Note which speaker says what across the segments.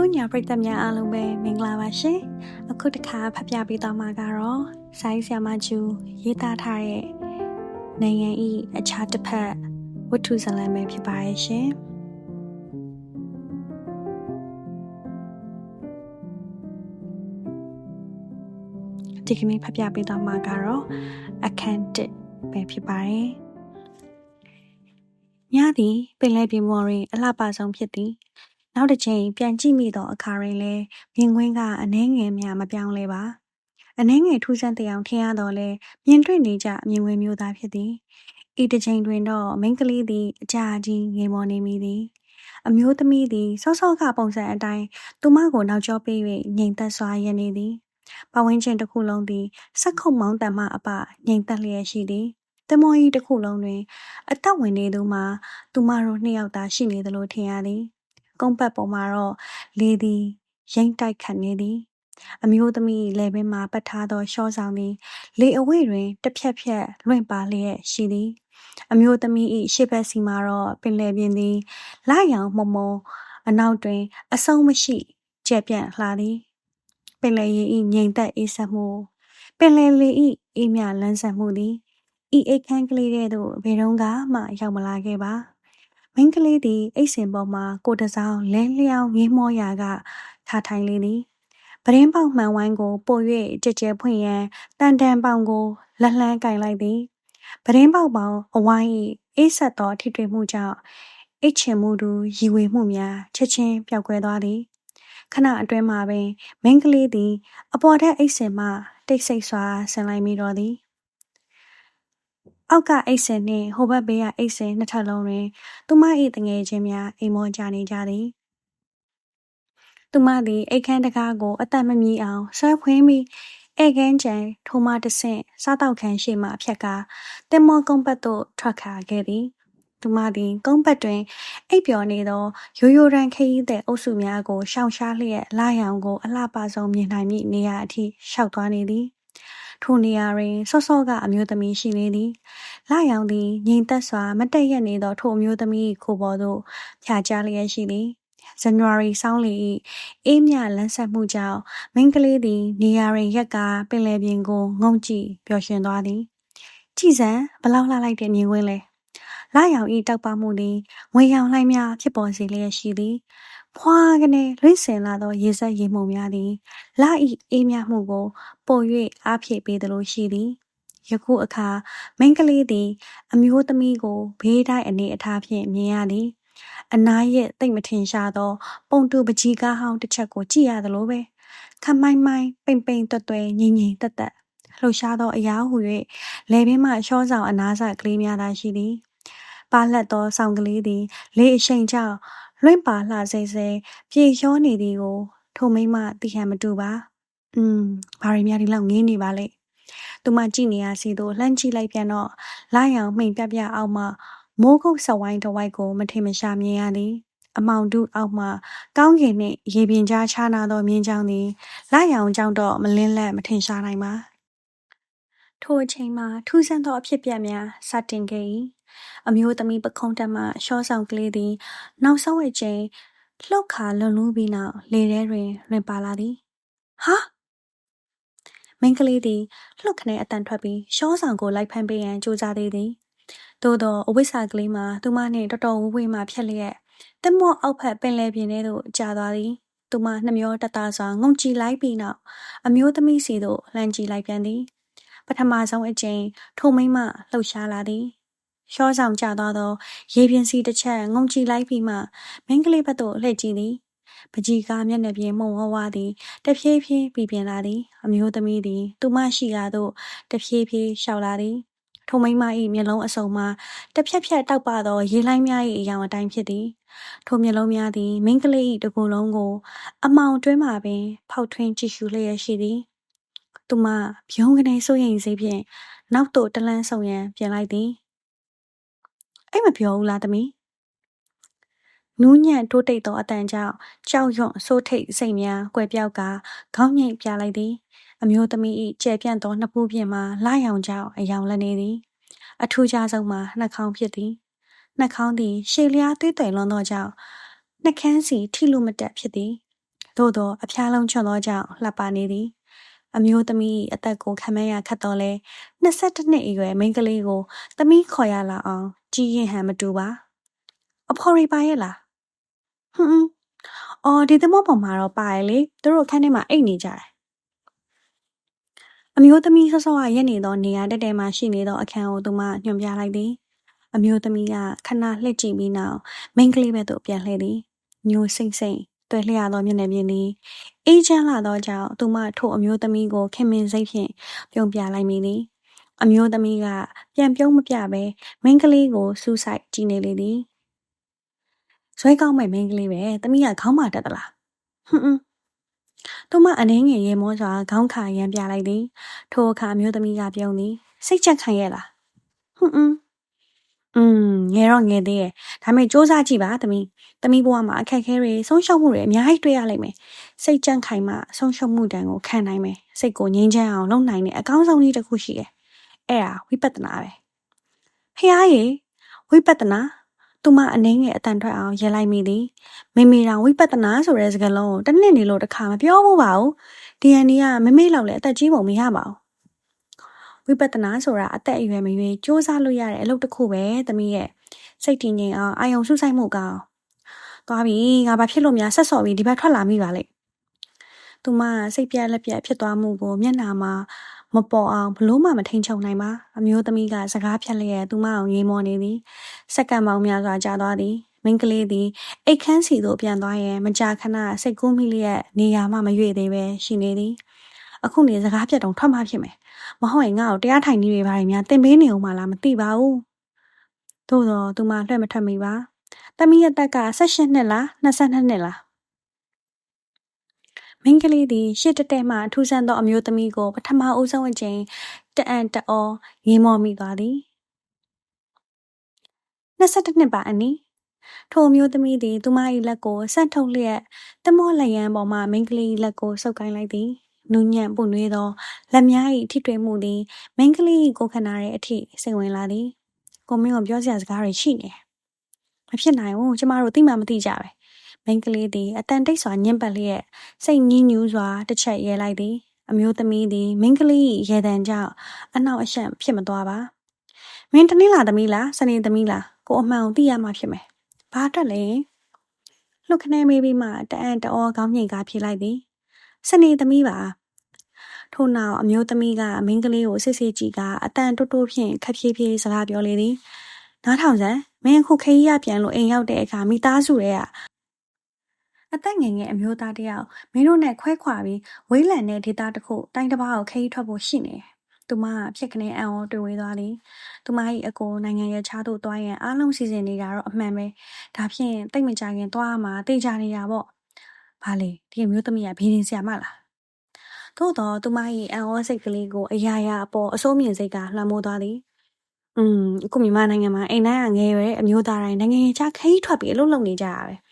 Speaker 1: တို့ညာပရိသတ်များအားလုံးပဲမင်္ဂလာပါရှင်အခုတစ်ခါဖတ်ပြပေးသွားမှာကတော့ဆိုင်းဆရာမကျူရေးသားထားတဲ့နိုင်ငံဤအခြားတစ်ဖက်ဝတ္ထုဇာတ်လမ်းပဲဖြစ်ပါရဲ့ရှင်ဒီကနေ့ဖတ်ပြပေးသွားမှာကတော့အခန်းတစ်ပဲဖြစ်ပါတယ်ညသည်ပင်လယ်ပြင်ပေါ်တွင်အလှပဆုံးဖြစ်သည် နောက်တစ်ချိန်ပြန်ကြည့်မိသောအခါတွင်လည်းမြင်ကွင်းကအနှဲငယ်များမပြောင်းလဲပါအနှဲငယ်ထူးဆန်းတဲ့အောင်ထင်ရတော့လဲမြင်တွေ့နေကြမြင်ကွင်းမျိုးသားဖြစ်သည်ဤတစ်ချိန်တွင်တော့မိန်းကလေးသည်အကြာကြီးငိမ်မောနေမိသည်အမျိုးသမီးသည်စောစောကပုံစံအတိုင်းသူမကိုနောက်ကျောပေး၍ငြိမ်သက်စွာရနေသည်ပဝင်းချင်းတစ်ခုလုံးသည်စက်ခုံမောင်းတံမှအပငြိမ်သက်လျက်ရှိသည်တမောကြီးတစ်ခုလုံးတွင် အသက်ဝင်နေသူမှာသူမတို့နှစ်ယောက်သာရှိနေသလိုထင်ရသည် ကုန်းပတ်ပေါ်မှာတော့လေသည်ရိမ့်တိုက်ခတ်နေသည်အမျိုးသမီးလယ်ပင်မှာပတ်ထားသောရှော့ဆောင်သည် လေအဝိတွင်တစ်ဖြက်ဖြက်လွင့်ပါလျက်ရှိသည်အမျိုးသမီး၏ရှေ့ဘက်စီမှာတော့ပင်လယ်ပြင်သည်လာရောင်မုံမုံအနောက်တွင် အဆုံးမရှိကျက်ပြန့်လှသည်ပင်လယ်ရေ၏ငြိမ်သက်အေးဆက်မှုပင်လယ်လေ၏အေးမြလန်းဆန်မှုသည်ဤအိတ်ခမ်းကလေးတဲ့သို့ဘယ်တော့မှရောက်မလာခဲ့ပါ မိန်းကလေးသည်အိတ်စင်ပေါ်မှာကိုတစောင်းလဲလျောင်းငေးမောရာကထားထိုင်လေသည်ပရင်းပေါက်မှန်ဝိုင်းကိုပို၍ကြက်ကြဲဖွင့်ရန်တန်တန်ပေါင်ကိုလက်လှမ်းကင်လိုက်သည်ပရင်းပေါက်ပေါင်အဝိုင်း၏အိတ်ဆက်သောထိတွေ့မှုကြောင့်အိတ်ချင်မှုသူရီဝေမှုများချက်ချင်းပျောက်ကွယ်သွားသည်ခဏအတွင်းမှာပင်မိန်းကလေးသည် အပေါ်ထက်အိတ်စင်မှတိတ်ဆိတ်စွာဆင်လိုက်မိတော့သည် အောက်ကအိတ်စင်နှင့်ဟိုဘက်ဘေးကအိတ်စင်နှစ်ထပ်လုံးတွင် သူမ၏တငယ်ချင်းများအိမ်မောကြနေကြသည်သူမသည်အိတ်ခမ်းတကားကို အသက်မမြည်အောင်ဆွဲဖွင့်ပြီးဧကန်းချံထိုမှတဆင့်စားတောက်ခန်းရှိမှဖြတ်ကာတင်မောကုန်းပတ်သို့ထွက်ခါခဲ့သည်သူမသည်ကုန်းပတ်တွင်အိပ်ပျော်နေသောရိုးရိုးရန်ခရီးတဲ့အုပ်စုများကိုရှောင်ရှားလျက်လာရောင်ကိုအလှပဆုံးမြင်နိုင်မည့်နေရာအထိရှောက်သွားနေသည် ထိုနေရာတွင်စောစောကအမျိုးသမီးရှိလေသည်။လရောင်သည်ငြိမ်သက်စွာမတ်တပ်ရပ်နေသောထိုအမျိုးသမီး၏ကိုယ်ပေါ်သို့ဖြာချလျက်ရှိသည်။ဇန်နဝါရီဆောင်းလေ၏အေးမြလန်းဆန်းမှုကြောင့်မိန်းကလေးသည် နေရာတွင်ရပ်ကာပင်လယ်ပြင်ကိုငုံကြည့်ပျော်ရွှင်သွားသည်။ကြည်စံဘလောက်လှလိုက်တဲ့မြင်ကွင်းလဲ။လရောင်၏တောက်ပမှုသည်ငွေရောင်လှိုင်းများဖြစ်ပေါ်စေလျက်ရှိသည် ဖွာကနေလွင့်စင်လာသောရေစက်ရေမှုန်များသည်လ၏အေးမြမှုကိုပို၍အားဖြည့်ပေးသလိုရှိသည်ယခုအခါမိန်းကလေးသည် အမျိုးသမီးကိုဘေးတိုင်းအနေအထားဖြင့်မြင်ရသည်အနားရဲ့တိတ်မထင်ရှားသော ပုံတူပကြီးကားဟောင်းတစ်ချက်ကိုကြည့်ရသလိုပဲခမိုင်းမိုင်းပိန်ပိန်တွတ်တွဲငြိမ်ငြိမ်သက်သက်လှူရှားသောအရာဟု၍လေပင်မှရှောဆောင်အနားဆကလေးများသာရှိသည်ပါလက်သောဆောင်ကလေးသည် လေအရှိန်ကြောင့် လွင့်ပါလှစိစိပြေလျောနေသည်ကိုထိုမိမသိဟန်မတူပါ။อืมဘာရီများဒီလောက်ငင်းနေပါလဲ။သူမကြည့်နေရစီတို့လှမ်းကြည့်လိုက်ပြန်တော့လာရောင်မှိန်ပြပြအောက်မှမိုးကုတ်ဆဝိုင်းတစ်ဝိုက်ကိုမထင်မရှားမြင်ရသည်။အမောင်တုအောက်မှကောင်းကင်နှင့်ရေပြင်ကြားခြားနာသောမြင်းချောင်းသည်လာရောင်ကြောင့်တော့မလင်းလက်မထင်ရှားနိုင်ပါ။ထိုအချိန်မှာထူးဆန်းသောအဖြစ်ပြက်များစတင်ခဲ့၏ အမျိုးသမီးပခုံးတက်မှရှောဆောင်ကလေးသည် နောက်ဆုံးအချိန်လှုပ်ခါလွန်လူးပြီးနောက်လေထဲတွင်လွင်ပါလာသည်ဟာမိန်းကလေးသည်လှုပ်ခနဲအတန်ထွက်ပြီးရှောဆောင်ကိုလိုက်ဖမ်းပေးရန်ကြိုးစားသေးသည်သို့သောအဝိစာကလေးမှာသူမနှင့်တော်တော်ဝေးဝေးမှဖြက်လျက်တမော့အောက်ဖက်ပင်လယ်ပြင်ထဲသို့ကျသွားသည်သူမနှမျောတတစွာငုံကြည့်လိုက်ပြီးနောက်အမျိုးသမီးစီသို့လှမ်းကြည့်လိုက်ပြန်သည် ပထမဆုံးအကြိမ်ထိုမိမလှုပ်ရှားလာသည် ရှောဆောင်ကျသွားသောရေပြင်စီတစ်ချက်ငုံကြည့်လိုက်ပြီးမှမင်းကလေးဘက်သို့လှည့်ကြည့်သည်ပကြီးကားမျက်နှာပြင်မှုံဝဝသည်တဖြည်းဖြည်းပြည်ပြင်လာသည်အမျိုးသမီးသည်သူမရှိရာသို့တဖြည်းဖြည်းရှောက်လာသည်ထိုမိမ၏မျက်လုံးအစုံမှာတစ်ဖြက်ဖြက်တောက်ပသောရေလိုင်းများ၏အယောင်အတိုင်းဖြစ်သည်ထိုမျက်လုံးများသည်မိန်းကလေး၏တကူလုံးကို အမောင်တွင်းမှပင် ဖောက်ထွင်းကြည့်ရှုလျက်ရှိသည်သူမပြုံးကနေစိုးရိမ်စိတ်ဖြင့်နောက်သို့တလန်းဆုံရန်ပြင်လိုက်သည် အဲ့မပြောဘူးလားသမီးနူးညံ့တိုးတိတ်သောအတန်ကြောင့်ကြောက်ရွံ့ဆိုးထိတ်စိတ်များကွယ်ပြောက်ကခေါင်းငိတ်ပြလိုက်သည်အမျိုးသမီး၏ကျဲပြန့်သောနှစ်ပူးပြင်မှလာရောင်ကြောင့်အယောင်လက်နေသည် အထူးခြားဆုံးမှာနှာခေါင်းဖြစ်သည်နှာခေါင်းသည်ရှေလျားသွေးတယ်လွန်သောကြောင့်နှာခမ်းစီထိလို့မတက်ဖြစ်သည်သို့သောအဖျားလုံးချွန်သောကြောင့်လှပနေသည်အမျိုးသမီးအသက်ကိုခံမရခတ်တော်လဲ22နှစ်အရွယ်မိန်းကလေးကိုသမီးခေါ်ရလာအောင် ကြီးရင်ဟန်မတူပါအဖော်ရီပါရဲ့လားဟွန်းအော်ဒီသမောပေါ်မှာတော့ပါရလေသူတို့ခန်းထဲမှာအိတ်နေကြတယ်အမျိုးသမီးဆော့ဆော့ကရက်နေသောနေရာတက်တဲမှရှိနေသောအခန်းကိုသူမညွှန်ပြလိုက်သည်အမျိုးသမီးကခဏလှည့်ကြည့်ပြီးနောက်မိန်းကလေးဘက်သို့ပြန်လှည့်သည်ညိုစိမ့်စိမ့်တွေ့လျသောမျက်နှာပြင်သည်အေးချမ်းလာသောကြောင့်သူမထို့အမျိုးသမီးကိုခင်မင်စိတ်ဖြင့်ပြုံးပြလိုက်မိသည် အမျိုးသမီးကပြန်ပြုံးမပြဘဲမိန်းကလေးကိုစူးစိုက်ကြည့်နေလေသည်ဇွဲကောင်းမဲ့မိန်းကလေးပဲသမီးကခေါင်းမတက်သလားဟွန်းဟွန်းသူမအနှင်းငယ်ရေမောစွာခေါင်းခါရမ်းပြလိုက်သည်ထိုအခါအမျိုးသမီးကပြုံးသည်စိတ်ချက်ခံရဲ့လားဟွန်းဟွန်းอืมငယ်တော့ငယ်သေးရဲ့ဒါပေမဲ့စူးစမ်းကြည့်ပါသမီးသမီးဘဝမှာအခက်အခဲတွေဆုံးရှုံးမှုတွေအများကြီးတွေ့ရလိမ့်မယ်စိတ်ကြန့်ခိုင်မှဆုံးရှုံးမှုတန်ကိုခံနိုင်မယ်စိတ်ကိုငြိမ်းချမ်းအောင်လုပ်နိုင်တဲ့အကောင်းဆုံးနည်းတစ်ခုရှိတယ် အဲ့ဒါဝိပဿနာပဲဖះရေဝိပဿနာသူမအနှင်းငယ်အတန်ထွက်အောင်ရဲလိုက်မိသည်မိမိတောင်ဝိပဿနာဆိုတဲ့စကားလုံးကိုတစ်နှစ်နေလို့တစ်ခါမပြောဘူးပါဘူး DNA ကမမေ့လောက်လဲအသက်ကြီးပုံမရပါဘူးဝိပဿနာဆိုတာအသက်အရွယ်မရွေးစူးစမ်းလို့ရတဲ့အလုပ်တစ်ခုပဲသမီးရဲ့စိတ်တည်ငြိမ်အောင်အာယုံဆုဆိုင်မှုကောင်းသွားပြီငါဘာဖြစ်လို့များဆက်စော်ပြီးဒီဘက်ထွက်လာမိပါလဲသူမစိတ်ပြက်လက်ပြက်ဖြစ်သွားမှုကိုမျက်နှာမှာ မပေါ်အောင်ဘလို့မှမထိန်ချုံနိုင်ပါအမျိုးသမီးကစကားဖြတ်လျက်သူမအောင်ရေမောနေသည်စက္ကန့်ပေါင်းများစွာကြာသွားသည်မိန်းကလေးသည်အိတ်ခမ်းစီသို့ပြန်သွားရင်မကြာခဏစိတ်ကူးမိလျက်နေရာမှမရွေ့သေးပဲရှိနေသည်အခုနေစကားပြတ်တုံထွက်မှဖြစ်မယ်မဟုတ်ရင်ငါ့ကိုတရားထိုင်နေတွေဘာတွေများတင်ပေးနေအောင်မလားမသိပါဘူးသို့တော့သူမလွှဲ့မထွက်မိပါသမီးရဲ့တက်က18နှစ်လား22နှစ်လား မိန်းကလေးသည်ရှစ်တတဲမှထူးဆန်းသောအမျိုးသမီးကိုပထမဦးဆုံးအကြိမ်တအံ့တအောရေမော်မိသွားသည်22နှစ်ပါအနီထိုအမျိုးသမီးသည်သူမ၏လက်ကိုဆန့်ထုတ်လျက်တမောလျံပေါ်မှမိန်းကလေးလက်ကိုဆုပ်ကိုင်းလိုက်သည်နူးညံ့ပွနွေးသောလက်များ၏ထိတွေ့မှုသည်မိန်းကလေး၏ကိုယ်ခန္ဓာရဲ့အထိစိတ်ဝင်လာသည်ကိုမင်းကိုပြောစရာစကားတွေရှိနေမဖြစ်နိုင်ဘူးကျမတို့သိမှမသိကြပဲ မိန်းကလေးသည်အတန်တိတ်စွာညှင့်ပတ်လျက်စိတ်ညှဉ်းညူးစွာတစ်ချက်ရဲလိုက်သည်အမျိုးသမီးသည်မိန်းကလေး၏ရေတံကြောင့်အနောက်အရှက်ဖြစ်မသွားပါမင်းတနည်းလာသမီးလားစနေသမီးလားကိုအမှန်ကိုသိရမှာဖြစ်မယ်ဘာတက်လဲလှုပ်ခနဲမေးပြီးမှတအံ့တအောကောင်းမြင်ကားဖြေလိုက်သည်စနေသမီးပါထို့နောက်အမျိုးသမီးကမင်းကလေးကိုစစ်စစ်ကြည့်ကအတန်တိုးတိုးဖြင့်ခက်ဖြည်းဖြည်းစကားပြောလေသည်နားထောင်စမ်းမင်းအခုခရီးရပြန်လို့အိမ်ရောက်တဲ့အခါမိသားစုတွေက အသက်ငယ်ငယ်အမျိုးသားတယောက်မင်းတို့နဲ့ခွဲခွာပြီးဝေးလံတဲ့ဒေသတစ်ခုတိုင်းတစ်ပါးကိုခရီးထွက်ဖို့ရှိနေတယ်။သူမဖြစ်ကနေအံ့ဩတွေ့ဝေးသွားသည်။သူမ၏အကိုနိုင်ငံရဲ့ခြားသို့သွားရင်အားလုံးစီစဉ်နေတာတော့အမှန်ပဲ။ဒါဖြင့်တိတ်မကြခင်သွားမှာတေချာနေရပေါ့။ဘာလဲဒီမျိုးသမီးကဘီရင်ဆရာမလား။သို့တော့သူမ၏အံ့ဩစိတ်ကလေးကိုအရာရာအပေါ်အစိုးမြင်စိတ်ကလွှမ်းမိုးသွားသည်။อืมအခုမြန်မာနိုင်ငံမှာအိမ်တိုင်းကငယ်ရွယ်တဲ့အမျိုးသားတိုင်းနိုင်ငံခြားခရီးထွက်ပြီးအလုပ်လုပ်နေကြတာပဲ။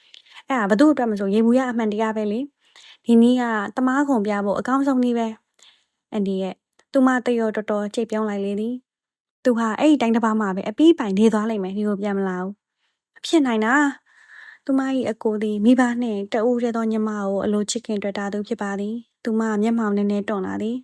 Speaker 1: အဲ့ဒါဘသူ့အတွက်မဆိုရေဘူးရအမှန်တရားပဲလေဒီနည်းကတမားခုံပြဖို့အကောင်းဆုံးနည်းပဲအန်ဒီရဲ့သူမတရောတော်တော်ကြိတ်ပြောင်းလိုက်လေသည်သူဟာအဲ့ဒီတိုင်းတစ်ပါးမှာပဲအပီးပိုင်နေသွားလိမ့်မယ်ဒီကိုပြန်မလာဘူးမဖြစ်နိုင်တာသူမ၏အကိုသည်မိဘနှင့်တအူးရဲသောညီမကိုအလိုချစ်ခင်တွေ့တာသူဖြစ်ပါသည်သူမမျက်မှောင်နည်းနည်းတွန့်လာသည်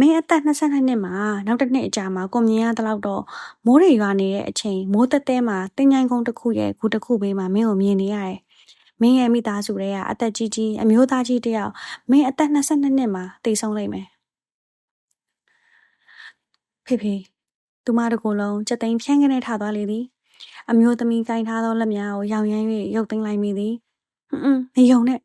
Speaker 1: မင်းအသက်22နှစ်မှာနောက်တစ်နှစ်အကြာမှာကိုမြင်ရတဲ့လောက်တော့မိုးတွေရွာနေတဲ့အချိန်မိုးသက်သက်မှာတင်ញိုင်းကုန်းတစ်ခုရဲ့ဂူတစ်ခုဘေးမှာမင်းကိုမြင်နေရတယ်။မင်းရဲ့မိသားစုတွေကအသက်ကြီးကြီးအမျိုးသားကြီးတယောက်မင်းအသက်22နှစ်မှာတည်ဆုံးလိမ့်မယ်။ဖေဖေသူမတကူလုံးစက်သိန်းဖြန်းကနေထသွားလေသည်။အမျိုးသမီးကင်ထားသောလက်များကိုရောင်ရမ်း၍ရုပ်သိမ်းလိုက်မိသည်။ဟွန်းမယုံနဲ့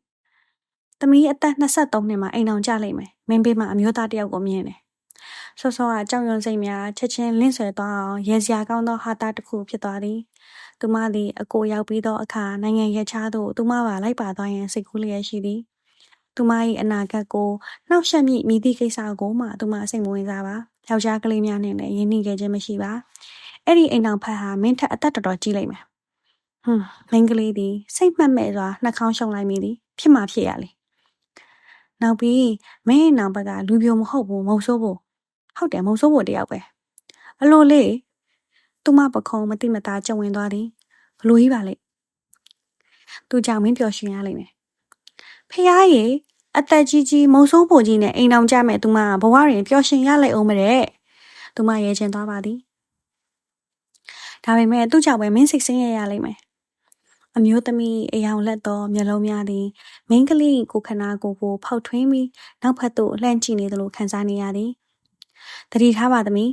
Speaker 1: သမီးအသက်23နှစ်မှာအိမ်အောင်ကြလိမ့်မယ်။ မင်းဘေးမှာအမျိုးသားတယောက်ကိုမြင်တယ်။ဆော့ဆော့ကကြောင်ရုံစိတ်များချက်ချင်းလင့်ဆွဲသွားအောင်ရဲစရာကောင်းသောဟာတာတစ်ခုဖြစ်သွားသည်။သူမသည်အကိုရောက်ပြီးသောအခါနိုင်ငံရခြားသို့သူမပါလိုက်ပါသွားရန်စိတ်ကူးလျက်ရှိသည်။သူမ၏အနာဂတ်ကိုနှောက်ယှက်မိမိသည့်ကိစ္စကိုမှသူမစိတ်မဝင်စားပါ။ယောက်ျားကလေးများနဲ့လည်းရင်းနှီးခဲ့ခြင်းမရှိပါ။အဲ့ဒီအိမ်အောင်ဖက်ဟာမင်းထက်အသက်တော်တော်ကြီးလိမ့်မယ်။ဟွန်းမင်းကလေးသည်စိတ်မှတ်မဲ့စွာနှာခေါင်းရှုံလိုက်မိသည်ဖြစ်မှဖြစ်ရလေ နောက်ပြီးမင်းရဲ့နောင်ဘက်ကလူပြိုမဟုတ်ဘူးမုံဆိုးဖို့ဟုတ်တယ်မုံဆိုးဖို့တယောက်ပဲအလိုလေးသူမပခုံးမတိမတာကြုံဝင်သွားသည်ဘလို့ကြီးပါလဲသူကြောင့်မင်းပျော်ရွှင်ရလိမ့်မယ်ဖဖះရေအသက်ကြီးကြီးမုံဆိုးဖို့ကြီးနဲ့အိမ်အောင်ကြမဲ့သူမဘဝရင်ပျော်ရှင်ရလိုက်အောင်မတဲ့သူမရဲချင်သွားပါသည်ဒါပေမဲ့သူ့ကြောင့်ပဲမင်းစိတ်ဆင်းရဲရလိမ့်မယ် အမျိုးသမီးအယောင်လက်သောမျက်လုံးများသည်မိန်းကလေးကိုခနာကိုကိုဖောက်ထွင်းပြီးနောက်ဖက်သို့လှမ်းကြည့်နေသလိုခံစားနေရသည်တတိထားပါသမီး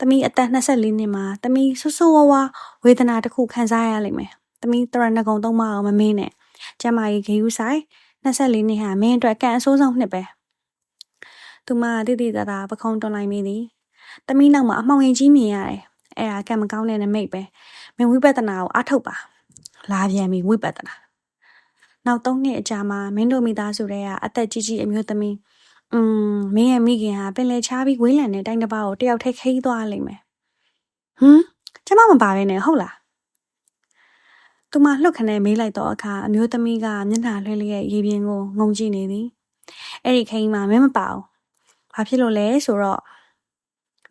Speaker 1: သမီးအသက်24နှစ်မှာသမီးဆူဆူဝါဝါဝေဒနာတစ်ခုခံစားရလိမ့်မယ်သမီးတရဏဂုံသုံးမအောင်မမေးနဲ့ကျမကြီးဂေယူဆိုင်24နှစ်ဟာမင်းအတွက်ကံအဆိုးဆုံးနှစ်ပဲသူမတိတိတသာပခုံးတွန်လိုက်မိသည်သမီးနောက်မှာအမှောင်ရင်ကြီးမြင်ရတယ်အဲ့ဒါကံမကောင်းတဲ့နမိတ်ပဲမင်းဝိပဿနာကိုအားထုတ်ပါ လာပြန်ပြီဝိပဿနာနောက်၃နှစ်အကြာမှာမင်းတို့မိသားစုတွေကအသက်ကြီးကြီးအမျိုးသမီးอืมမင်းရဲ့မိခင်ဟာပင်လယ်ချားပြီးဝေးလံတဲ့တိုင်းတစ်ပါးကိုတယောက်တည်းခီးသွားလိမ့်မယ်ဟမ်ကျမမပါဘဲနဲ့ဟုတ်လားသူမလှုပ်ခနဲမေးလိုက်တော့အခါအမျိုးသမီးကမျက်နှာလွှဲလျက်ရေပြင်ကိုငုံကြည့်နေသည်အဲ့ဒီခိန်းမှာမင်းမပါဘူးဘာဖြစ်လို့လဲဆိုတော့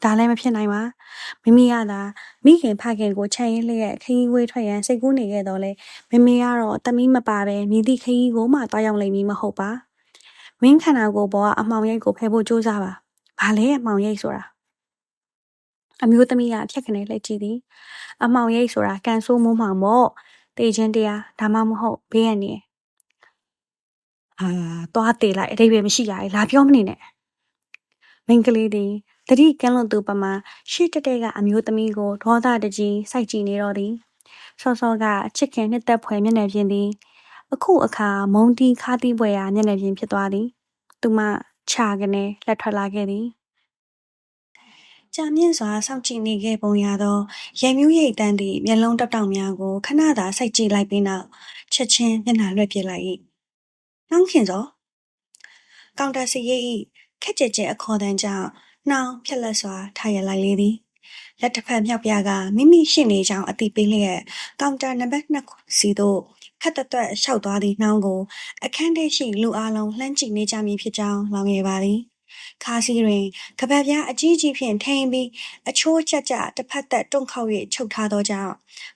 Speaker 1: ဒါလည်းမဖြစ်နိုင်ပါမိမိကသာမိခင်ဖခင်ကိုချန်ရင်လျက်ခရီးဝေးထွက်ရန်စိတ်ကူးနေခဲ့တော့လေမမေကတော့တမီးမပါပဲမြည်သည့်ခရီးကိုမှတွားရောက်လိမ့်မည်မဟုတ်ပါမင်းခန္ဓာကိုယ်ပေါ်ကအမှောင်ရိပ်ကိုဖယ်ဖို့ကြိုးစားပါဘာလဲအမှောင်ရိပ်ဆိုတာအမျိုးသမီးကဖြက်ခနဲလက်ကြည့်သည်အမှောင်ရိပ်ဆိုတာကန်ဆိုးမိုးမှောင်ပေါ့တေခြင်းတရားဒါမှမဟုတ်ဘေးရန်နေဟာသွားတေလိုက်အတိတ်ပဲမရှိရလေလာပြောမနေနဲ့မိန်းကလေးသည် တတိကန်းလွန်သူပမာရှေ့တက်တဲ့ကအမျိုးသမီးကိုဒေါသတကြီးစိုက်ကြည့်နေတော့သည်စောစောကချစ်ခင်နှစ်သက်ဖွယ်မျက်နှာပြင်သည် အခုအခါမုံတီခါတီးပွဲရာမျက်နှာပြင်ဖြစ်သွားသည် သူမခြာကနေလက်ထွက်လာခဲ့သည်ကြာမြင့်စွာစောင့်ကြည့်နေခဲ့ပုံရသောရဲမျိုးရိတ်တန်းသည့်မျက်လုံးတောက်တောက်များကိုခဏသာစိုက်ကြည့်လိုက်ပြီးနောက်ချက်ချင်းမျက်နှာလွှဲပြစ်လိုက်၏။နှောင်းခင်စောကောင်တာစီရိတ်၏ခက်ကြဲကြဲအခေါ်တန်းကြောင့် နှောင်းဖြက်လက်စွာထားရလိုက်လေသည်။လက်တစ်ဖက်မြောက်ပြကမိမိရှိနေကြောင်းအသိပေးလျက်ကောင်တာနံပါတ်2စီသို့ခက်တက်တက်လျှောက်သွားသည့်နှောင်းကို အခန်းထဲရှိလူအလုံးလှမ်းကြည့်နေကြမည်ဖြစ်ကြောင်းလောင်ငယ်ပါသည်။ခါးစည်းတွင်ကပတ်ပြားအကြီးကြီးဖြင့်ထိန်ပြီးအချိုးကျကျတစ်ဖက်သက်တွန့်ခေါက်၍ချုပ်ထားသောကြောင့်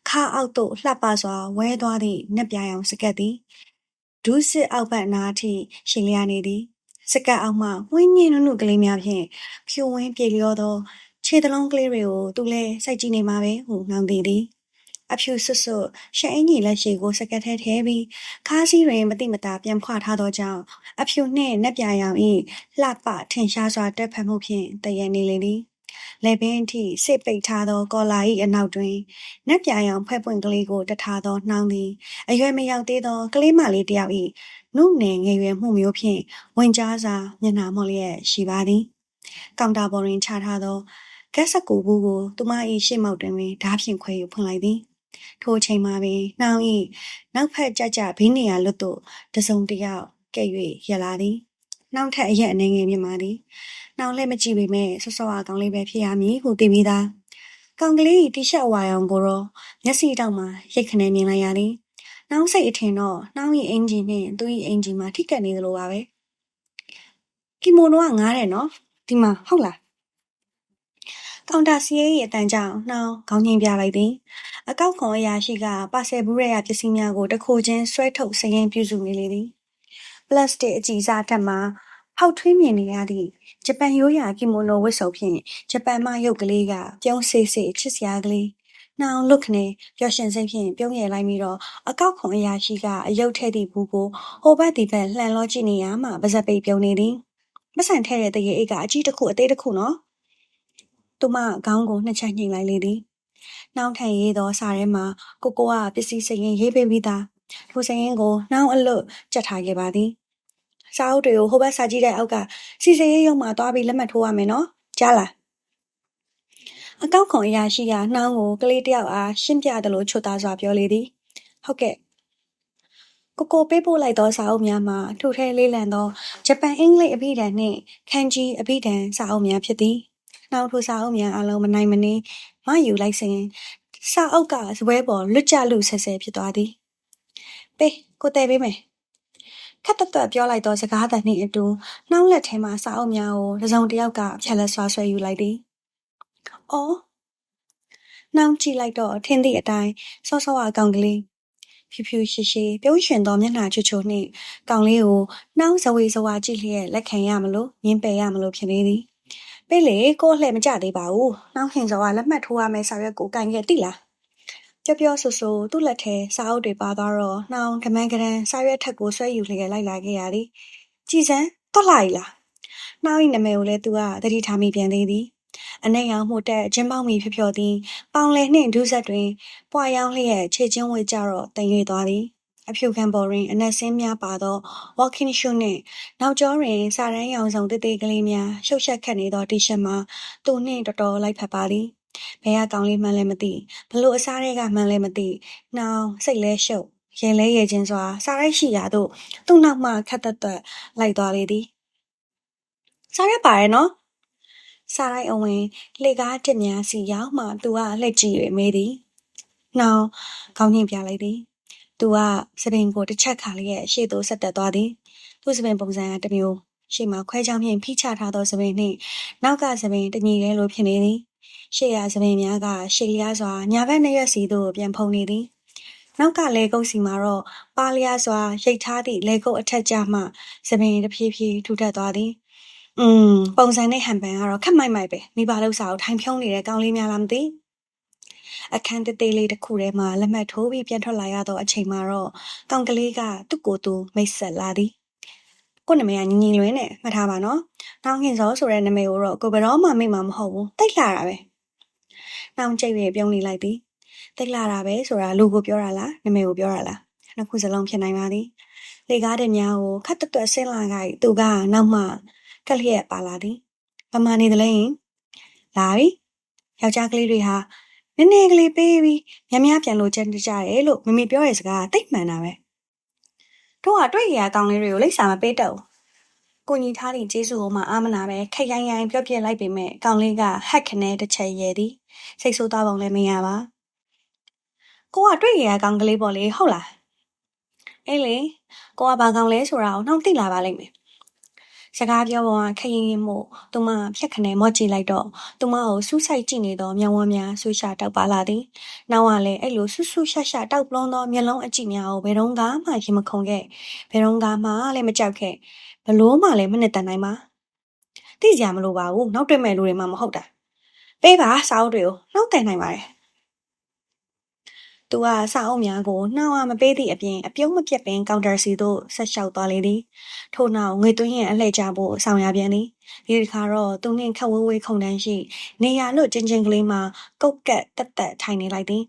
Speaker 1: ခါအောက်သို့လှပစွာဝဲသွားသည့်နက်ပြားရောင်စကတ်သည်ဒုစစ်အောက်ဘက်နားထိရှင်လျားနေသည် စကတ်အောက်မှဝင်းညင်းနုနုကလေးများဖြင့်ဖြူဝင်းပြေလျောသောခြေသလုံးကလေးတွေကိုသူလည်းစိုက်ကြည့်နေမှာပဲဟုငောင်းသည်သည်အဖြူဆွတ်ဆွတ်ရှက်အင်ကြီးလက်ရှိကိုစကတ်ထဲထဲပြီးခါးစည်းတွင်မတိမတာပြန်ဖွာထားသောကြောင့်အဖြူနှင့်နက်ပြာရောင်၏လှပထင်ရှားစွာတက်ဖက်မှုဖြင့်တရနေလေသည်လေပင်အထိစစ်ပိတ်ထားသောကော်လာ၏အနောက်တွင်နက်ပြာရောင်ဖွဲ့ပွင့်ကလေးကိုတထားသောနှောင်းသည်အရွယ်မရောက်သေးသောကလေးမလေးတစ်ယောက်၏ နုနယ်ငယ်ရွယ်မှုမျိုးဖြင့်ဝင်ကြားစွာမျက်နှာမော့လျက်ရှိပါသည်ကောင်တာပေါ်တွင်ချထားသောကက်ဆက်ကူဘူးကိုသူမ၏ရှေ့မောက်တွင်ဓားဖြင့်ခွဲယူဖွင့်လိုက်သည်ထိုအချိန်မှာပင်နှောင်း၏နောက်ဖက်ကြကြဘေးနေရာလွတ်သို့တစုံတယောက်ကဲ့၍ရလာသည်နှောင်းထက်အရက်အနေငယ်မြင်ပါသည်နှောင်းလည်းမကြည့်ပေမဲ့ဆော့ဆော့အကောင်လေးပဲဖြစ်ရမည်ဟုသိပြီးသားကောင်ကလေးတီရှပ်ဝါရောင်ကိုတော့မျက်စိတောက်မှရိတ်ခနဲမြင်လိုက်ရသည် နှောင်းစိတ်အထင်တော့နှောင်း၏အင်ဂျင်နဲ့သူ့၏အင်ဂျင်မှာထိကပ်နေသလိုပါပဲကီမိုနိုကငားတယ်နော်ဒီမှာဟုတ်လားကောင်တာစီရဲ့အတန်ကြောင့်နှောင်းခေါင်းငိမ့်ပြလိုက်သည်အကောက်ခွန်အရာရှိကပါဆယ်ဘူးရရပစ္စည်းများကိုတစ်ခုချင်းဆွဲထုတ်စရင်ပြုစုနေလေသည်ပလတ်စတစ်အကြည်စားတက်မှာဖောက်ထွင်းမြင်နေရသည့်ဂျပန်ရိုးရာကီမိုနိုဝတ်စုံဖြင့်ဂျပန်မရုပ်ကလေးကပြုံးစေးစေးချစ်စရာကလေး နှောင်လုတ်ခနဲ့ပျော်ရှင်စိတ်ဖြင့်ပြုံးရလိုက်ပြီးတော့အကောက်ခွန်အရာရှိကအယုတ်ထဲသည့်ဘူးကိုဟိုဘက်ဒီဘက်လှန်လောကြည့်နေရမှပါဇက်ပိတ်ပြုံးနေသည်မဆန်ထဲတဲ့တရေအိတ်ကအကြီးတစ်ခုအသေးတစ်ခုနော်သူမခေါင်းကိုနှစ်ချက်ညှိလိုက်လေသည်နှောင်းထန်ရေးသောစာထဲမှာကိုကိုကပစ္စည်းစရင်ရေးပေးပြီးသားထိုစရင်ကိုနှောင်းအလွတ်ကြက်ထားခဲ့ပါသည်စာအုပ်တွေကိုဟိုဘက်စာကြည့်တဲ့အောက်ကစီစရေးရုံမှာသွားပြီးလက်မှတ်ထိုးရမယ်နော်ကြားလား အကောက်ခွန်အရာရှိကနှောင်းကိုကလေးတယောက်အားရှင်းပြသလိုချွတ်သားစွာပြောလေသည်ဟုတ်ကဲ့ကိုကိုပေးပို့လိုက်သောစာအုပ်များမှာထူထဲလေးလံသောဂျပန်အင်္ဂလိပ်အဘိဓာန်နှင့်ခန်းကြီးအဘိဓာန်စာအုပ်များဖြစ်သည်နှောင်းထိုစာအုပ်များအလုံးမနိုင်မနှင်းမယူလိုက်စဉ်စာအုပ်ကဇပွဲပေါ်လွတ်ကျလူဆဲဆဲဖြစ်သွားသည်ပေးကိုတဲပေးမယ်ခက်တတ်ပြောလိုက်သောစကားသံနှင့်အတူနှောင်းလက်ထဲမှစာအုပ်များကိုတစုံတစ်ယောက်ကဖြက်လက်ဆွာဆွဲယူလိုက်သည်။ အော်နှောင်းကြည့်လိုက်တော့ထင်းသည့်အတိုင်းစောစောအကောင်ကလေးဖြူဖြူရှည်ရှည်ပြုံးရွှင်သောမျက်နှာချွတ်ချိုနှင့်ကောင်လေးကိုနှောင်းဇဝေဇဝါကြည့်လျက်လက်ခံရမလို့ငင်းပယ်ရမလို့ဖြစ်နေသည်ပေးလေကို့အလှဲ့မကြသေးပါဘူးနှောင်းခင်စောကလက်မှတ်ထိုးရမယ့်စာရွက်ကိုကင်ခဲ့တိလားပျော့ပျော့ဆူဆူသူ့လက်ထဲစာအုပ်တွေပါသွားတော့နှောင်းကမန်းကရန်စာရွက်ထက်ကိုဆွဲယူလျက်လိုက်လာခဲ့ရသည်ကြည်စမ်းတော့လာ E လားနှောင်း၏နာမည်ကိုလည်းသူကသတိထားမိပြန်သေးသည် အနက်ရောင်မှုတက်ကျင်းပေါင်းမီဖြဖြော်သည်ပေါင်လေနှင့်ဒုစက်တွင်ပွာရောင်းလျက်ခြေချင်းဝေကြတော့တင်၍သွားသည်အဖြူခံပေါ်တွင်အနက်ဆင်းများပါသော walking shoe နှင့်နောက်ကျောတွင်စာရန်ရောင်စုံတေးသေးကလေးများရှုပ်ရှက်ခတ်နေသောတီရှပ်မှာသူနှင့်တော်တော်လိုက်ဖက်ပါသည်ဘယ်ကကောင်းလေးမှန်းလည်းမသိဘလို့အစားတွေကမှန်းလည်းမသိနှောင်းစိတ်လဲရှုပ်ရင်လဲရဲချင်းစွာစားရိုက်ရှိရာသို့သူ့နောက်မှခတ်သက်သက်လိုက်သွားလေသည်စားရက်ပါရဲ့နော် စားရိုက်အဝင်လှေကားတစ်များစီရောက်မှသူကလှည့်ကြည့်၍မေးသည်နှောင်းခေါင်းညှိပြလိုက်သည်သူကစပင်ကိုတစ်ချက်ခါလျက်ရှေ့သို့ဆက်တက်သွားသည်သူ့စပင်ပုံစံကတစ်မျိုးရှေ့မှာခွဲချောင်းဖြင့်ဖိချထားသောစပင်နှင့်နောက်ကစပင်တညီလဲလိုဖြစ်နေသည်ရှေ့ရစပင်များကရှေ့လျားစွာညာဘက်နှစ်ရွက်စီသို့ပြန်ဖုံနေသည်နောက်ကလေကုပ်စီမှာတော့ပါလျားစွာရိတ်ထားသည့်လေကုပ်အထက်ကျမှစပင်တစ်ဖြည်းဖြည်းထူထပ်သွားသည် อืมပုံစံနဲ့ဟန်ပန်ကတော့ခက်မိုက်မိုက်ပဲမိဘလောက်စာကိုထိုင်ဖြုံးနေတဲ့ကောင်းလေးများလားမသိအခန်းတသေးလေးတစ်ခုထဲမှာလက်မှတ်ထိုးပြီးပြန်ထွက်လာရတော့အချိန်မှာတော့ကောင်ကလေးကသူ့ကိုယ်သူမိတ်ဆက်လာသည်ကို့နာမည်ကညီညီလွင်းနဲ့မှတ်ထားပါနော်။နောင်ခင်စောဆိုတဲ့နာမည်ကိုတော့ကိုဘယ်တော့မှမိမှာမဟုတ်ဘူး။တိတ်လာတာပဲ။နောင်ကျိတ်ရဲ့ပြုံးနေလိုက်သည်။တိတ်လာတာပဲဆိုတာလူကိုပြောတာလားနာမည်ကိုပြောတာလား။နှစ်ခုစလုံးဖြစ်နိုင်ပါသည်။လေကားတဲ့များကိုခတ်တွတ်တွတ်ဆင်းလာကြသူကနောက်မှ ကလျက်ပါလာသည်။ဗမာနေတယ်လဲရင်လာပြီ။ယောက်ျားကလေးတွေဟာနည်းနည်းကလေးပေးပြီးများများပြန်လို့ကြံကြတယ်လို့မမေပြောတဲ့စကားတိတ်မှန်တာပဲ။တို့ကတွေ့ရကောင်းလေးတွေကိုလိပ်စာမပေးတော့ဘူး။ကိုညီထားသည့်ကျေးဇူးကိုမှအာမနာပဲခက်ရိုင်းရိုင်းပြောပြလိုက်ပေမဲ့ကောင်းလေးကဟက်ခနဲတစ်ချက်ရဲသည်စိတ်ဆိုးသားပုံလည်းမရပါ။ကိုကတွေ့ရကောင်းကလေးပေါ့လေဟုတ်လား။အေးလေကိုကဘာကောင်းလဲဆိုတာကိုနှောင့်သိလာပါလိမ့်မယ် စကားပြောပုံကခရင်ရင်မို့သူမဖြက်ခနဲမော့ကြည့်လိုက်တော့သူမကိုစူးစိုက်ကြည့်နေသောမျက်ဝန်းများဆူရှာတောက်ပါလာသည်။နောက်ကလည်းအဲ့လိုဆူဆူရှာရှာတောက်ပလုံးသောမျက်လုံးအကြည့်များကိုဘယ်တော့မှရင်မခုန်ခဲ့ဘယ်တော့မှလည်းမကြောက်ခဲ့ဘလို့မှလည်းမနစ်တန်နိုင်ပါ။သိကြမလို့ပါဘူးနောက်တွေ့မဲ့လူတွေမှမဟုတ်တာ။ပေးပါစာအုပ်တွေကိုနှောက်တယ်နိုင်ပါတယ်။ သူကစာအုပ်များကိုနှောင်အားမပေးသည့်အပြင်အပြုံးမပြတ်ပင်ကောင်တာစီသို့ဆက်လျှောက်သွားလေသည်ထို့နောက်ငွေသွင်းရဲ့အလှည့်ကျဖို့ဆောင်ရပြန်သည်ဒီတစ်ခါတော့သူနှင့်ခက်ဝေးဝေးခုန်တန်းရှိ နေရာလို့ချင်းချင်းကလေးမှာကုတ်ကက်တက်တက်ထိုင်နေလိုက်သည်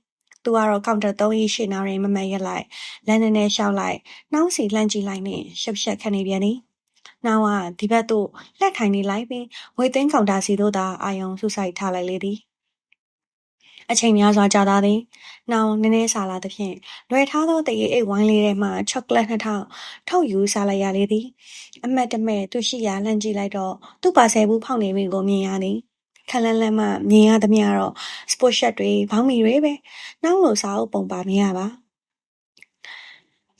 Speaker 1: သူကတော့ကောင်တာသုံး၏ရှေ့နားတွင်မမတ်ရက်လိုက်လမ်းနဲ့နဲ့ရှောက်လိုက်နှောင်းစီလှမ်းကြည့်လိုက်နှင့်ရှက်ရှက်ခတ်နေပြန်သည်နောက်ကဒီဘက်သို့လက်ထိုင်နေလိုက်ပြီးငွေသိန်းကောင်တာစီတို့သာအာယုံဆုဆိုင်ထားလိုက်လေသည် အချိန်များစွာကြာသားသည်။နှောင်နည်းနည်းစာလာသဖြင့်လွယ်ထားသောတရေအိတ်ဝိုင်းလေးထဲမှချောကလက်နှစ်ထောင်ထုတ်ယူစားလိုက်ရလေသည်။အမတ်တမဲ့သူရှိရာလှမ်းကြည့်လိုက်တော့သူ့ပါဆယ်ဘူးဖောက်နေပြီကိုမြင်ရသည်။ခလန်းလန်းမှမြင်ရသမျှတော့စပိုရှက်တွေဘောင်းမီတွေပဲ။နှောင်းလိုစာအုပ်ပုံပါမရပါ။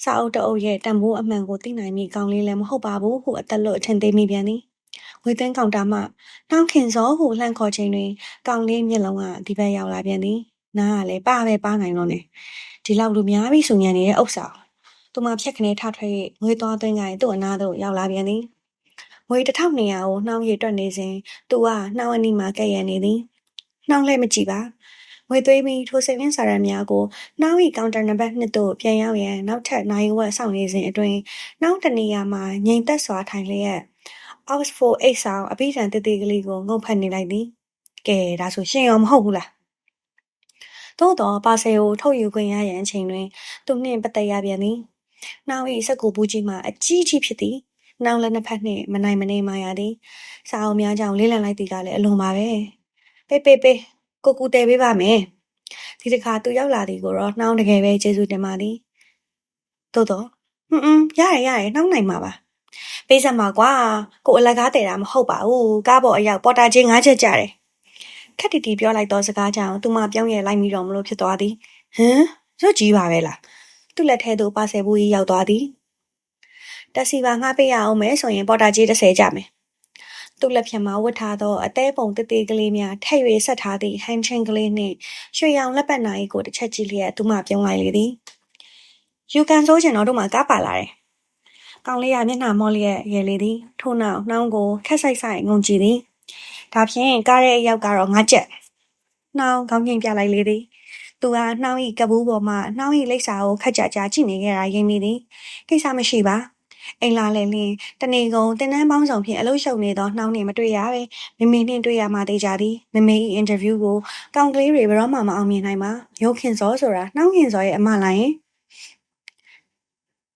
Speaker 1: စာအုပ်တအုပ်ရဲ့တန်ဖိုးအမှန်ကိုသိနိုင်မိကောင်းလေးလည်းမဟုတ်ပါဘူးဟုအသက်လွတ်အထင်သေးမိပြန်သည် ငွေသွင်းကောင်တာမှနှောင်းခင်စောဟုလှမ်းခေါ်ချိန်တွင်ကောင်လေးမျက်လုံးကဒီဘက်ရောက်လာပြန်သည်နားကလည်းပါပဲပါနိုင်လို့နေဒီလောက်လူများပြီဆိုညံနေတဲ့ဥစ္စာသူမဖြက်ခနဲထထွက်၍ငွေသွားသွင်းကြရင်သူ့အနာသို့ရောက်လာပြန်သည်ငွေ1200ကိုနှောင်းရည်တွက်နေစဉ်သူကနှောင်းအနီးမှာကဲ့ရနေသည်နှောင်းလည်းမကြည့်ပါငွေသွေးပြီးထိုစိတ်ရင်းစာရန်များကိုနှောင်း၏ကောင်တာနံပါတ်2သို့ပြန်ရောက်ရန်နောက်ထပ်နိုင်ဝက်ဆောင်နေစဉ်အတွင်းနှောင်းတနေရာမှာငိမ်သက်စွာထိုင်လျက် Oxford အိတ်ဆောင်အဘိဓမ္မာသေးသေးကလေးကိုငုံဖတ်နေလိုက်သည်။ကဲဒါဆိုရှင်ရောမဟုတ်ဘူးလား။သို့တော့ပါဆယ်ကိုထုတ်ယူခွင့်ရရန်အချိန်တွင် သူနှင့်ပတ်သက်ရပြန်သည်။နှောင်၏စက်ကူဘူးကြီးမှာအကြီးကြီးဖြစ်သည်။နှောင်လည်းနှစ်ဖက်နှင့်မနိုင်မနေမှရသည်။စာအုပ်များကြောင့်လေးလံလိုက်သည်ကလည်းအလွန်ပါပဲ။ပေးပေးပေးကိုကူတဲပေးပါမယ်။ဒီတစ်ခါသူရောက်လာသည်ကိုတော့နှောင်တကယ်ပဲကျေးဇူးတင်ပါသည်။သို့တော့ဟွန်းဟွန်းရရရနှောင်းနိုင်မှာပါ ပေးစမ်းပါကွာကိုအလကားတဲတာမဟုတ်ပါဘူးကားပေါ်အရောက်ပေါ်တာချင်းငါးချက်ကြတယ်ခက်တီတီပြောလိုက်တော့စကားကြောင့်သူမပြောင်းရလိုက်မိတော့မလို့ဖြစ်သွားသည်ဟမ်ရွတ်ကြီးပါပဲလားသူ့လက်ထဲသို့ပါဆယ်ဘူးကြီးရောက်သွားသည်တက်စီပါငှားပေးရအောင်မယ်ဆိုရင်ပေါ်တာကြီး30ကြမယ်သူ့လက်ဖြင့်မှာဝတ်ထားသောအသေးပုံတေးသေးကလေးများထည့်၍ဆက်ထားသည့်ဟန်ချင်းကလေးနှင့်ရွှေရောင်လက်ပတ်နာရီကိုတစ်ချက်ကြည့်လျက်သူမပြုံးလိုက်လေသည်ယူကန်ဆိုးချင်တော့တို့မှာကားပါလာတယ်။ ကောင်လေးကမျက်နှာမော့လျက်ရဲလေသည်ထို့နောက်နှောင်းကိုခက်ဆိုင်ဆိုင်ငုံကြည့်သည်ဒါဖြင့်ကားရဲ့အရောက်ကတော့ငါကြက်နှောင်းခေါင်းငိမ့်ပြလိုက်လေသည်သူကနှောင်းဤကပူးပေါ်မှနှောင်းဤလိပ်စာကိုခက်ကြကြကြည့်နေခဲ့တာရိမ့်မိသည်ကိစ္စမရှိပါအိမ်လာလေလင်းတနေကုန်တင်နန်းပေါင်းဆောင်ဖြင့်အလုပ်ရှုပ်နေသောနှောင်းနှင့်မတွေ့ရပဲမမေနှင့်တွေ့ရမှသိကြသည်မမေ၏အင်တာဗျူးကိုကောင်ကလေးတွေဘယ်တော့မှမအောင်မြင်နိုင်ပါရုပ်ခင်စောဆိုတာနှောင်းခင်စောရဲ့အမလိုင်း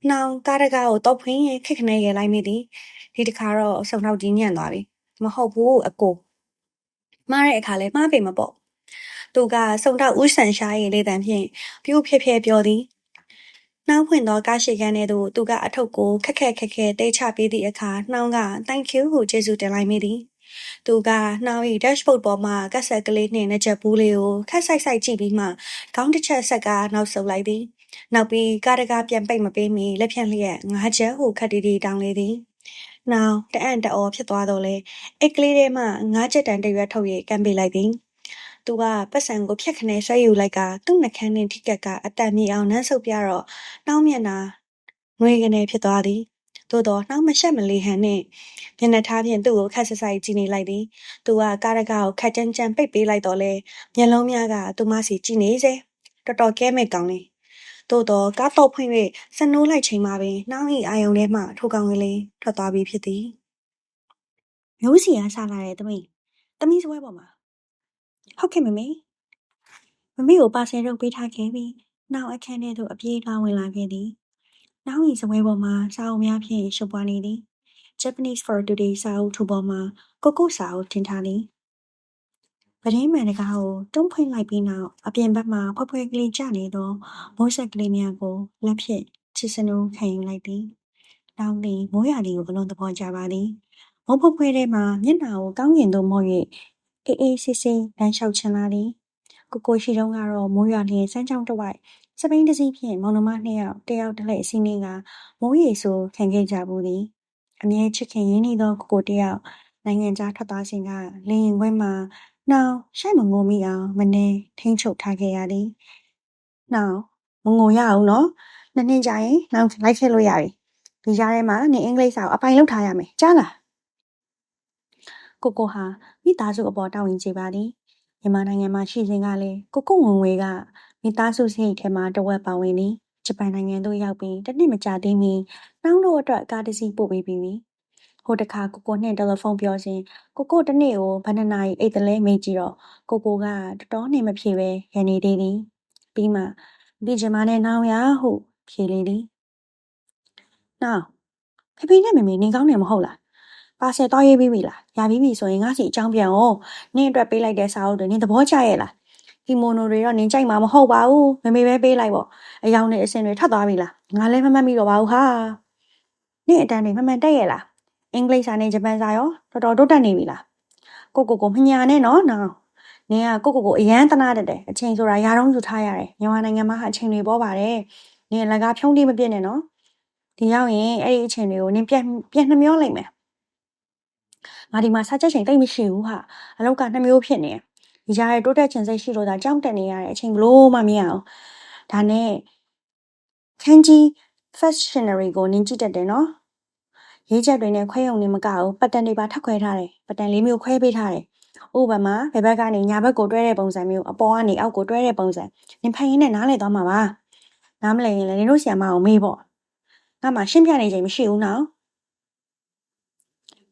Speaker 1: နှောင်းကားတကားကိုတော့ဖွင့်ရင်ခက်ခနဲရဲလိုက်မိသည်ဒီတစ်ခါတော့စုံနောက်ကြီးညံ့သွားပြီမဟုတ်ဘူးအကိုမှားတဲ့အခါလဲမှားပေမပေါ့သူကစုံတော့ဥဆန်ရှားရဲ့လေတံဖြင့်ပြို့ဖြဲ့ဖြဲ့ပြောသည်နှောင်းဖွင့်သောကားရှိကန်းထဲသို့သူကအထုပ်ကိုခက်ခက်ခက်ခဲတိတ်ချပေးသည့်အခါနှောင်းက thank you ဟုကျေးဇူးတင်လိုက်မိသည်သူကနှောင်း၏ dashboard ပေါ်မှကတ်ဆက်ကလေးနှင့်နှစ်ချက်ဘူးလေးကိုခက်ဆိုင်ဆိုင်ကြည့်ပြီးမှခေါင်းတစ်ချက်ဆက်ကနောက်ဆုပ်လိုက်သည် နောက်ပြီးကားတကားပြန်ပိတ်မပေးမီလက်ဖြန့်လျက်ငါးချက်ဟုခက်တီတီတောင်းလေသည်နောင်တအံ့တအော်ဖြစ်သွားတော့လေအိတ်ကလေးထဲမှငါးချက်တန်တရွက်ထုတ်၍ကမ်းပေးလိုက်သည်သူကပတ်စံကိုဖြတ်ခနဲဆွဲယူလိုက်ကသူ့နှကန်းနှင့်ထိကက်ကအတန်မြေအောင်နှမ်းဆုပ်ပြတော့နှောင်းမျက်နှာငွေကနေဖြစ်သွားသည်သို့တော့နှောင်းမရှက်မလီဟန်နှင့်မျက်နှာထားဖြင့်သူ့ကိုခက်ဆဆိုင်ကြည့်နေလိုက်သည်သူကကားရကားကိုခက်ကြမ်းကြမ်းပိတ်ပေးလိုက်တော့လေမျက်လုံးများကသူမစီကြည့်နေစေတော်တော်ကဲမဲ့ကောင်းလေ သို့တော့ကားတော့ဖွင့်၍စနိုးလိုက်ချိန်မှာပင်နှောင်း၏အာယုံထဲမှထိုကောင်ကလေးထွက်သွားပြီဖြစ်သည်မျိုးစီအားဆလာတဲ့သမီးသမီးစပွဲပေါ်မှာဟုတ်ကဲ့မမေမမေကိုပါဆယ်ထုတ်ပေးထားခဲ့ပြီးနောက်အခန်းထဲသို့အပြေးလွှားဝင်လာခဲ့သည်နောက်၏စပွဲပေါ်မှာစာအုပ်များဖြင့်ရှုပ်ပွားနေသည် Japanese for Today စာအုပ်ထုပေါ်မှာကိုကိုစာအုပ်တင်ထားသည် ပရင်းမှန်တကားကိုတွန်းဖွင့်လိုက်ပြီးနောက်အပြင်ဘက်မှဖွယ်ဖွယ်ကလေးကျနေသောမိုးဆက်ကလေးများကိုလက်ဖြင့်ချစ်စနိုးခံယူလိုက်သည်။တောင်းသည်မိုးရာသီကိုအလွန်သဘောကျပါသည်။မိုးဖွယ်ဖွယ်ထဲမှမျက်နှာကိုကောင်းကင်သို့မော့၍အေးအေးဆေးဆေးလမ်းလျှောက်ချင်လာသည်။ကိုကိုရှိတုန်းကတော့မိုးရွာလျင်စမ်းချောင်းတစ်ဝိုက်စပိန်တစ်စီးဖြင့်မောင်နှမနှစ်ယောက်တယောက်တစ်လှည့်စီးနှင်းကမိုးရေဆိုးခံခဲ့ကြဘူးသည်။အမြဲချစ်ခင်ရင်းနှီးသောကိုကိုတစ်ယောက်နိုင်ငံခြားထွက်သွားစဉ်ကလေယာဉ်ကွင်းမှာ နှောင်ရှိုက်မငိုမိအောင်မနှဲထိန်းချုပ်ထားခဲ့ရသည်။နှောင်မငိုရအောင်နော်။နှစ်နှစ်ကြာရင်နှောင်လိုက်ခဲ့လို့ရပြီ။ဒီကြားထဲမှာနေအင်္ဂလိပ်စာကိုအပိုင်လုပ်ထားရမယ်။ကြားလား။ကိုကိုဟာမိသားစုအပေါ်တောင်းရင်ကြပါသည်။မြန်မာနိုင်ငံမှာရှိစဉ်ကလည်းကိုကိုဝင်ဝေကမိသားစုစိတ်ထဲမှာတဝက်ပါဝင်သည်။ဂျပန်နိုင်ငံသို့ရောက်ပြီးတစ်နှစ်မကြာသေးမီနှောင်းတို့အတွက်ကားတစ်စီးပို့ပေးပြီးပြီ။ ဟိုတခါကိုကိုနဲ့တယ်လီဖုန်းပြောစဉ်ကိုကိုတနေ့ကိုဘယ်နှစ်နာရီအိတ်တလဲမေးကြည့်တော့ကိုကိုကတော်တော်နေမဖြေပဲရနေသေးသည်ပြီးမှဒီဂျမနဲ့နောင်ရဟုဖြေလေသည်နောင်ဖေဖေနဲ့မမေနေကောင်းတယ်မဟုတ်လားပါဆယ်တော့ရေးပြီးပြီလားရပြီးပြီဆိုရင်ငါစီအကြောင်းပြန်အောင်နင့်အတွက်ပေးလိုက်တဲ့စာအုပ်တွေနင်သဘောကျရဲ့လားကီမိုနိုတွေတော့နင်ကြိုက်မှာမဟုတ်ပါဘူးမမေပဲပေးလိုက်ပေါ့အယောင်နဲ့အစင်တွေထပ်သွားပြီလားငါလည်းမမှတ်မိတော့ပါဘူးဟာနင့်အတန်းတွေမှန်မှန်တက်ရဲ့လား အင်္ဂလိပ်စာနဲ့ဂျပန်စာရောတော်တော်တိုးတက်နေပြီလားကိုကိုကိုမညာနဲ့နော်နော်နင်ကကိုကိုကိုအရန်တနာတတ်တယ်အချိန်ဆိုတာရာတော့ယူထားရတယ်မြန်မာနိုင်ငံမှာအချိန်တွေပေါ်ပါတယ်နင်လည်းကားဖြုံးတိမပြည့်နဲ့နော်ဒီရောက်ရင်အဲ့ဒီအချိန်တွေကိုနင်ပြန်ပြန်နှမျောလိုက်မယ်ငါဒီမှာစားချက်ချိန်တိတ်မရှိဘူးဟာအလောက်ကနှမျိုးဖြစ်နေဒီကြားရဲ့တိုးတက်ချင်စိတ်ရှိလို့ဒါကြောင်းတက်နေရတဲ့အချိန်ဘလို့မှမရအောင်ဒါနဲ့ခန်းကြီး fashion ကိုနင်ကြည့်တတ်တယ်နော် ရေးချက်တွေနဲ့ခွဲရုံနဲ့မကဘူးပတ်တန်တွေပါထပ်ခွဲထားတယ်ပတ်တန်လေးမျိုးခွဲပေးထားတယ်ဥပမာဘယ်ဘက်ကနေညာဘက်ကိုတွဲတဲ့ပုံစံမျိုးအပေါ်ကနေအောက်ကိုတွဲတဲ့ပုံစံနင်ဖတ်ရင်းနဲ့နားလည်သွားမှာပါနားမလည်ရင်လည်းနင်တို့ဆီမှာအောင်မေးပေါ့ငါမှရှင်းပြနေချိန်မရှိဘူးနော်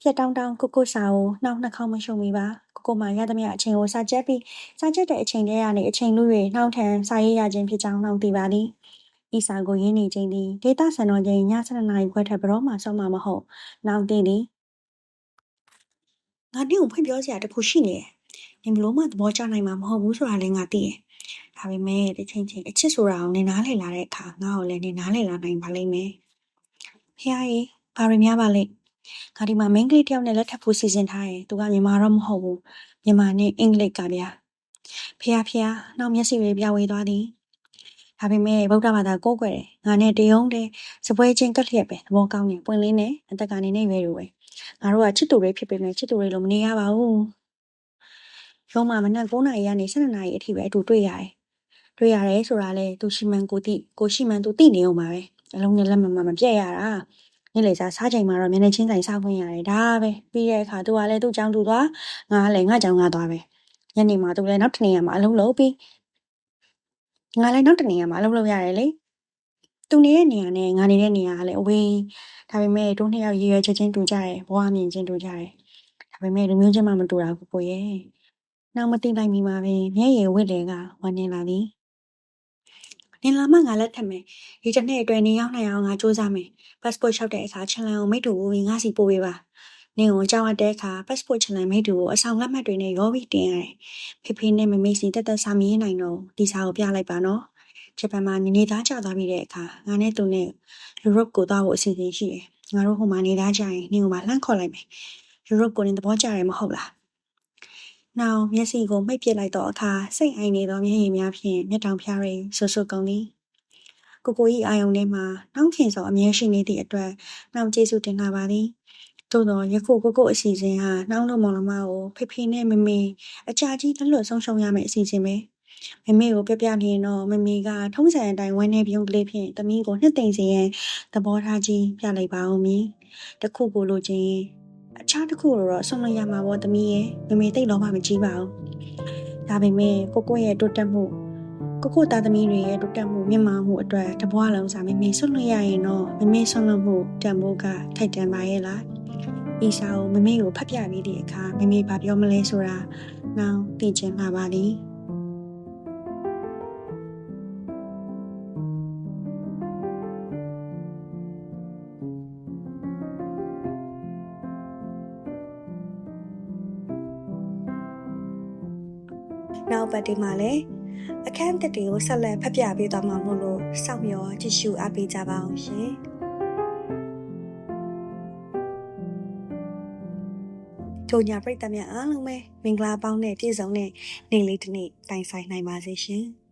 Speaker 1: ပြက်တောင်းတောင်းကိုကိုစာကိုနှောက်နှာခေါင်းမရှုံမိပါကိုကိုမှရသမျှအချိန်ကိုစာချက်ပြီးစာချက်တဲ့အချိန်တည်းကနေအချိန်လူတွေနှောက်ထန်စာရေးရခြင်းဖြစ်ကြောင်းနှောက်သိပါသည် ဤစာကိုရင်းနေခြင်းသည်ဒေတာစံတော်ချိန်ည7:00နာရီခွဲထက်ဘရောမှဆောက်မှာမဟုတ်။နောက်သိသည်ငါနေ့ကိုဖွင့်ပြောစရာတခုရှိနေတယ်။နင်ဘလို့မှသဘောကျနိုင်မှာမဟုတ်ဘူးဆိုတာလည်းငါသိတယ်။ဒါပေမဲ့တစ်ချိန်ချိန်အချစ်ဆိုတာကိုနင်နားလည်လာတဲ့အခါငါ့ကိုလည်းနင်နားလည်လာနိုင်ပါလိမ့်မယ်။ဖះကြီးဘာရများပါလိမ့်။ငါဒီမှာ main ကလေးတယောက်နဲ့လက်ထပ်ဖို့စီစဉ်ထားတယ်။သူကမြန်မာတော့မဟုတ်ဘူး။မြန်မာနဲ့အင်္ဂလိပ်ကဗျာ။ဖះဖះနောက်မျက်စိတွေပြဝေသွားသည် ဒါပေမဲ့ဗုဒ္ဓဘာသာကိုးကွယ်တယ်ငါနဲ့တယုံတဲ့စပွဲချင်းကက်လျက်ပဲသဘောကောင်းတယ်ပွင့်လင်းတယ်အသက်ကနေနေရွယ်လိုပဲငါတို့ကချစ်သူတွေဖြစ်ပေမဲ့ချစ်သူတွေလိုမနေရပါဘူးရုံးမှာမနက်9နာရီကနေ12နာရီအထိပဲအတူတွေ့ရတယ်တွေ့ရတယ်ဆိုတာလေသူရှိမှန်ကိုတိကိုရှိမှန်သူတိနေအောင်ပါပဲအလုံးနဲ့လက်မမမပြက်ရတာနေ့လေစားစားချိန်မှာတော့မျက်နှာချင်းဆိုင်စားခွင့်ရတယ်ဒါပဲပြီးတဲ့အခါသူကလည်းသူ့ကြောင်သူသွားငါကလည်းငါကြောင်ငါသွားပဲညနေမှာသူလည်းနောက်တစ်နေရာမှာအလုံးလုံးပြီး ငါလည်းနောက်တစ်နေရာမှာအလုံးလုံးရတယ်လေသူနေတဲ့နေရာနဲ့ငါနေတဲ့နေရာကလည်းအဝေးဒါပေမဲ့တို့နှစ်ယောက်ရည်ရွယ်ချက်ချင်းတူကြတယ်ဘဝမြင်ချင်းတူကြတယ်ဒါပေမဲ့လူမျိုးချင်းမှမတူတာကိုကိုရဲ့နောက်မသိလိုက်မိမှာပဲမျက်ရည်ဝစ်တယ်ကဝမ်းနေလာသည်နင်လာမှငါလက်ထပ်မယ်ဒီတစ်နှစ်အတွင်းနင်ရောက်နိုင်အောင်ငါစူးစမ်းမယ် passport လျှောက်တဲ့အခါချန်လန်ကိုမိတ္တူကိုငါစီပို့ပေးပါ နင်ကိုကြောက်ရတဲ့အခါ passport ချန်လန်မိတ္တူကိုအဆောင်လက်မှတ်တွေနဲ့ရောပြီးတင်ရတယ်ဖေဖေနဲ့မမေစီတက်တက်စာမရေးနိုင်တော့ဒီစာကိုပြလိုက်ပါနော်ဂျပန်မှာနေနေသားကြသွားပြီးတဲ့အခါငါနဲ့သူနဲ့ယူရိုပကိုသွားဖို့အစီအစဉ်ရှိတယ်ငါတို့ဟိုမှာနေသားကြရင်နင်ကိုမှလှမ်းခေါ်လိုက်မယ်ယူရိုပကိုနင်သဘောကျတယ်မဟုတ်လားနောက်မျက်စိကိုမှိတ်ပစ်လိုက်သောအခါစိတ်အိုင်နေသောမျက်ရည်များဖြင့်မျက်တောင်ဖျားရိဆွဆွကုန်သည်ကိုကို၏အာယုန်ထဲမှာနှောင်းခင်စွာအမြဲရှိနေသည့်အတွက်နှောင်ကျေးဇူးတင်လာပါသည် သို့သောယခုကိုကိုအစီအစဉ်ဟာနှောင်းလုံးမောင်နှမကိုဖေဖေနဲ့မမေအကြာကြီးလက်လွတ်ဆုံးရှုံးရမယ့်အစီအစဉ်ပဲမမေကိုပြပြနေရင်တော့မမေကထုံးစံအတိုင်းဝမ်းနေပြုံးကလေးဖြင့်သမီးကိုနှစ်သိမ့်စေရန်သဘောထားကြီးပြလိုက်ပါဦးမည်တခုကိုလိုချင်ရင်အခြားတစ်ခုကိုတော့ဆုံးလို့ရမှာပေါ့သမီးရဲ့မမေသိတော့မှမကြည့်ပါဘူးဒါပေမဲ့ကိုကိုရဲ့တိုးတက်မှုကိုကိုသားသမီးတွေရဲ့တိုးတက်မှုမြင့်မားမှုအတွက်တပွားလုံးစာမမေဆွလို့ရရင်တော့မမေဆွလို့မှုတန်ဖိုးကထိုက်တန်ပါရဲ့လား ဤစာကိုမမေကိုဖတ်ပြပြီးတဲ့အခါမမေဘာပြောမလဲဆိုတာနောက်သိချင်လာပါလိမ့်နောက်ပတ်ဒီမှာလည်းအခန်းတစ်တွေကိုဆက်လက်ဖတ်ပြပေးသွားမှာမို့လို့စောင့်မျှော်ကြည့်ရှုအားပေးကြပါအောင်ရှင်။ ထိုညာပရိသတ်များအားလုံးပဲမင်္ဂလာပေါင်းနဲ့ပြည့်စုံတဲ့နေ့လေးတစ်နေ့တိုင်ဆိုင်နိုင်ပါစေရှင်။